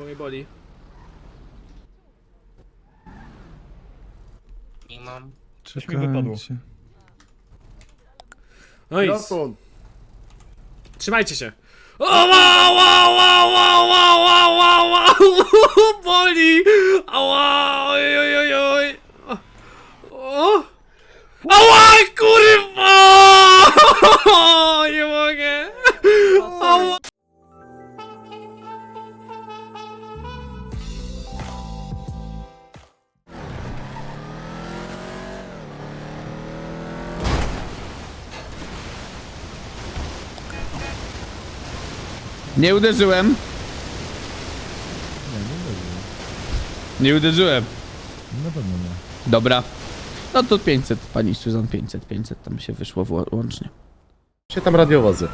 bo mnie boli. Nie mam. Coś mi wypadło. No i trzymajcie się. O, wow, wow, wow, wow, wow, wow, wow, wow, boli. Ała, oj, oj, oj, oj. O. Ała, kurwa! Nie mogę. Nie uderzyłem. Nie uderzyłem. Na pewno nie. Dobra. No to 500, pani Suzan, 500, 500 tam się wyszło wło- łącznie. Się tam radiowozy.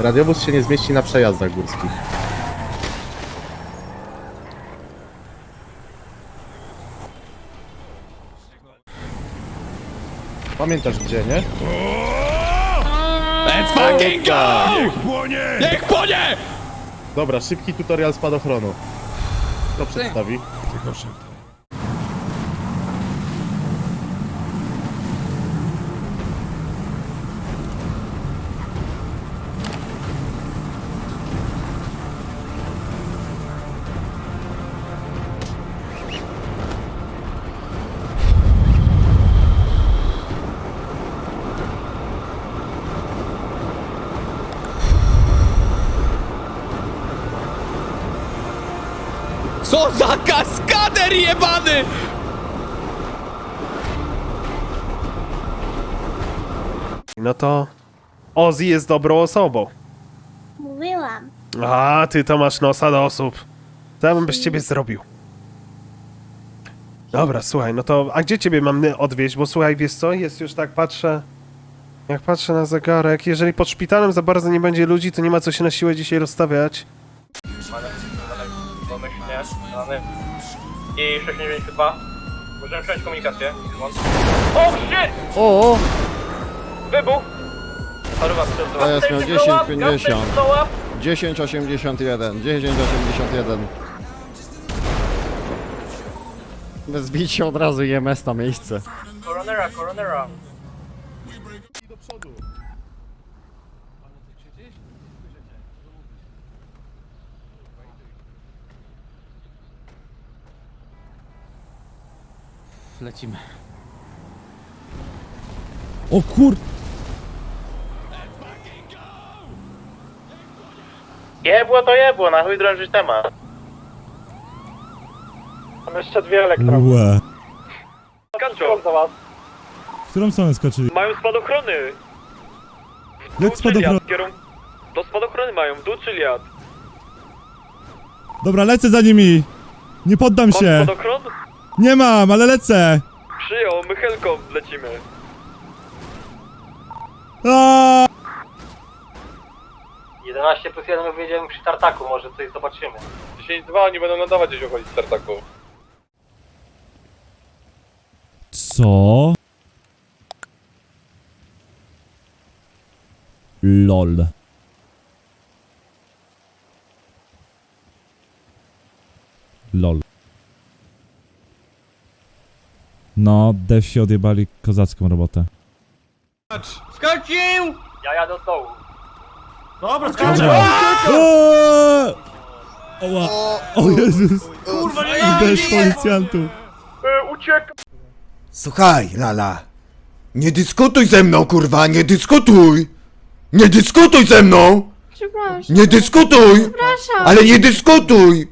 Radiowóz się nie zmieści na przejazdach górskich. Pamiętasz gdzie, nie? Let's fucking go! Niech płonie! Dobra, szybki tutorial spadochronu. Kto przedstawi? Co za kaskader jebany! No to Ozzy jest dobrą osobą. Mówiłam. A, ty to masz nosa do osób. Co ja bym bez ciebie zrobił? Dobra, słuchaj, no to, a gdzie ciebie mam odwieźć? Bo słuchaj, wiesz co, jest już tak, patrzę, jak patrzę na zegarek, jeżeli pod szpitalem za bardzo nie będzie ludzi, to nie ma co się na siłę dzisiaj rozstawiać. I 692. Możemy przejąć komunikację. Szymon. O, shit! O, o. Wybuch! Paruwa przez dwa. Jest miał 10, 50. 1081, 1081. Bez bicia od razu EMS na miejsce. Koronera, koronera. do przodu. Ty gdzieś? Lecimy. O kur... Jebło to jebło, na chuj drążyć temat. Mam jeszcze dwie elektrony. Łe. Do was. W którą stronę skoczyli? Mają spadochrony. Jak spadochron... Kierunku... To spadochrony mają, w dół czy liad? Dobra, lecę za nimi! Nie poddam się! Spadochron? Nie mam, ale lecę! Przyjął, my helką lecimy. Aaaa! 11 plus 1 wyjedziemy przy tartaku, może coś zobaczymy. 10-2 nie będą nadawać gdzieś okolic tartaku. Co? LOL. No, dev się odjebali kozacką robotę. Skoczył! Ja jadę od dołu. Dobra. Eee! Oła. O Jezus. Kurwa, nie Deszcz policjantów. E, uciek! Słuchaj, Lala. Nie dyskutuj ze mną, kurwa, nie dyskutuj! Nie dyskutuj ze mną! Przepraszam. Nie dyskutuj! Przepraszam. Ale nie dyskutuj!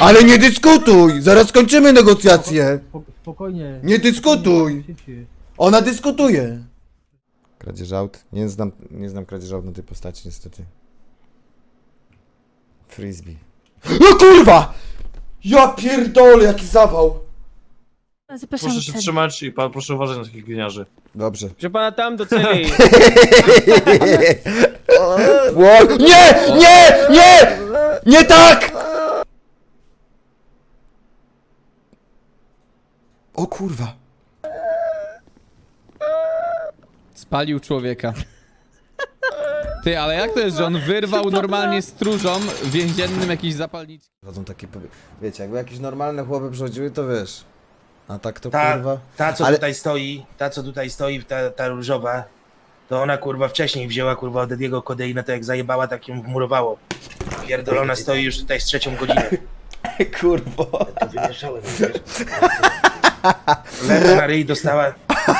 Ale nie dyskutuj! Zaraz kończymy negocjacje! Spokojnie. Nie dyskutuj! Ona dyskutuje! Kradzież aut? Nie znam, nie znam kradzież aut na tej postaci, niestety. Frisbee. No kurwa! Ja pierdolę, jaki zawał! Zapraszam Proszę się trzymać i pan proszę uważać na takich gliniarzy. Dobrze. Proszę pana tam do celi. Ło- Nie! Nie! Nie! Nie tak! O kurwa. Spalił człowieka. Ty, ale jak to jest, że on wyrwał normalnie stróżom więziennym jakiś zapalniczki? Chodzą takie, powie- wiecie, jakby jakieś normalne chłopy przychodziły, to wiesz. A tak to Ta, kurwa... ta co Ale- tutaj stoi, ta co tutaj stoi, ta, ta różowa, to ona kurwa wcześniej wzięła kurwa od Ediego kodeinę, to jak zajebała, tak ją wmurowało. Pierdolona stoi już tutaj z trzecią godzinę. Kurwa. To wymieszałem, wiesz? Lewa na ryj dostała,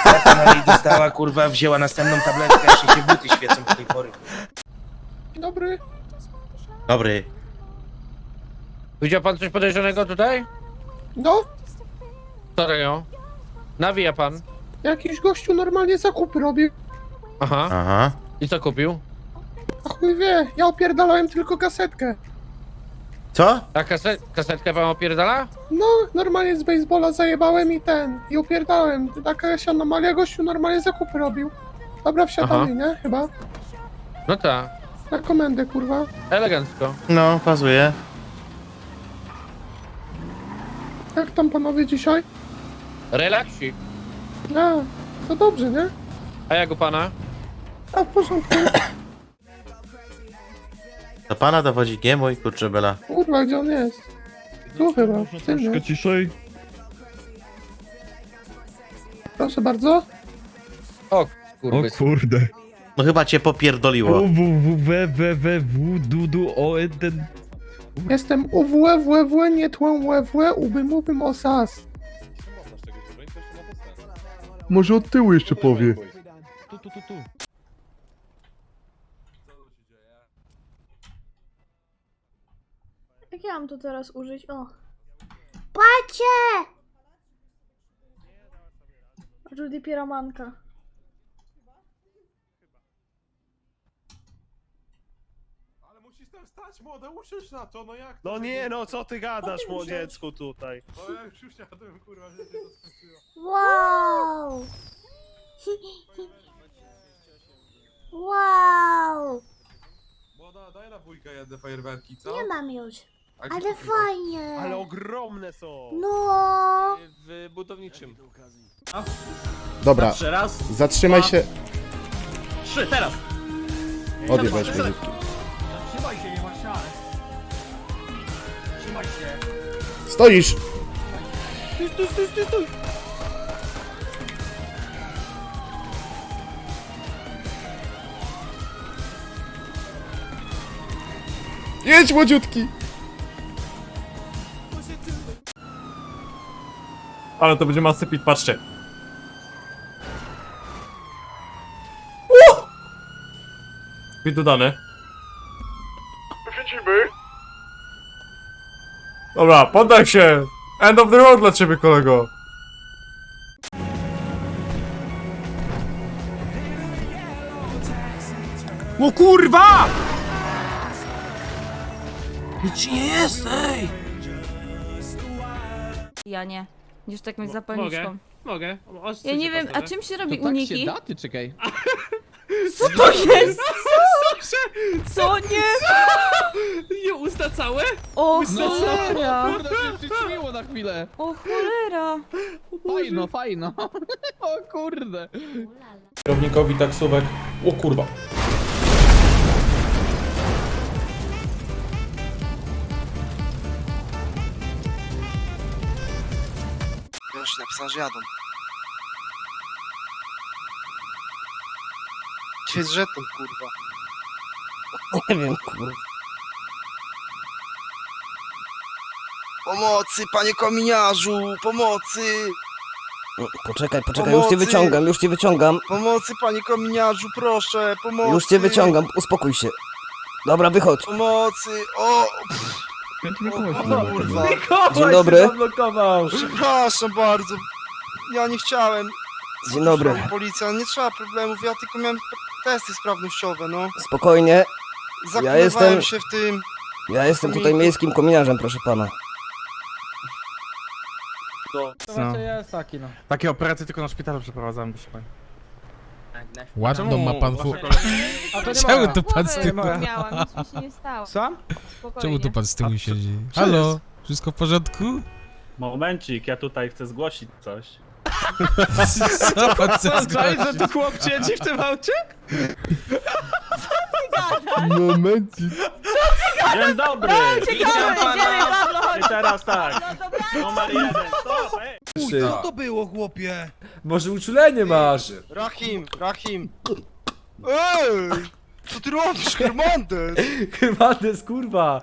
lewa na ryj dostała, kurwa, wzięła następną tabletkę, jeszcze się buty świecą do tej pory. Dobry. Dobry. Widział pan coś podejrzanego tutaj? No, Serio? Nawija pan. jakiś gościu normalnie zakupy robił. Aha. Aha. I co kupił? A chuj wie, ja opierdalałem tylko kasetkę. Co? A kaset, kasetkę pan opierdala? No, normalnie z baseballa zajebałem i ten, i opierdałem. Taka jakaś anomalia, gościu normalnie zakupy robił. Dobra, wsiadamy, nie? Chyba. No tak. Na komendę, kurwa. Elegancko. No, pasuje. Jak tam panowie dzisiaj? Relaksik. A, to dobrze, nie? A jak u pana? A w porządku. Do pana dowodzi nie mój kurczę bela. Kurwa, gdzie on jest? Tu chyba, w tym, nie? Troszkę ciszej. Proszę bardzo. O, O kurwy. kurde. No chyba cię popierdoliło. O, w, w, w, w, w, w, du, du, o, ten... Jestem UWE, WWE, nie tłem WWE, ubym, ubym, osas. Może od tyłu jeszcze powie. Tu, tu, tu, tu. Jak ja mam to teraz użyć? O. Pacie! Judy Piromanka. Ale musisz tam stać, młode, usiądź na to, no jak No nie, no co ty gadasz, młodziecku, tutaj. No ja już usiadłem, kurwa, że się to skończyło. Wow! wow! Młoda, daj na bójkę jedne fajerwerki, co? Nie mam już. A Ale fajnie! Ale ogromne są! No! W budowniczym. Dobra, Trzy raz, zatrzymaj się. trzy, teraz. Odjebałeś mnie. Trzymaj się, nie ma szans. Trzymaj się. Stoisz! Stój, stój, stój, stój, stój. Jedź, młodziutki! Ale to będzie masy pit, patrzcie. Pit dodany. Siedzimy. Dobra, poddaj się! End of the road dla ciebie, kolego. O kurwa! Nic nie jest, ej! Ja nie. Już tak mieć Mogę, mogę. O, Ja nie wiem, a czym się robi To tak się uniki? da? Ty czekaj. Co to jest? Proszę! Co nie? Nie usta całe? O No cholera! Kurde, się przyćmiło na chwilę. O cholera! Fajno, fajno. O kurde. Kierownikowi taksówek. O kurwa. Już napisałem, że jadą. Gdzie jest żeton, kurwa? Nie wiem, kurwa. Pomocy, panie kominiarzu, pomocy! Poczekaj, poczekaj, już cię wyciągam, już cię wyciągam. Pomocy, panie kominiarzu, proszę, pomocy! uspokój się. Dobra, wychodź. Pomocy, o! Dzień dobry. Przepraszam bardzo. Ja nie chciałem. Dzień dobry. Policja, nie trzeba problemów, ja tylko miałem testy sprawnościowe, no. Spokojnie, Zaklinowałem jestem- się w tym. ja jestem tutaj miejskim kominiarzem, proszę pana. To jest taki, no. Takie operacje tylko na szpitalu przeprowadzałem, proszę pani. Ładną ma pan fu... A to nie Czemu moja. tu pan z tyłu? Miałam, nic mi się nie stało. Co? Spokojnie. Czemu tu pan z tyłu siedzi? Halo? Wszystko w porządku? Momencik, ja tutaj chcę zgłosić coś. Co pan chce Cześć, że zgłosić? tu chłop siedzi w tym aucie? Momencik. Dzień dobry! Czekamy, idziemy, Pablo, chodź. I teraz tak, No. Numer jeden, stop! ej. Co to było, chłopie? Może uczulenie masz? Rahim, Rahim. Ej! Co ty robisz, Hermandes? Chyba to jest kurwa.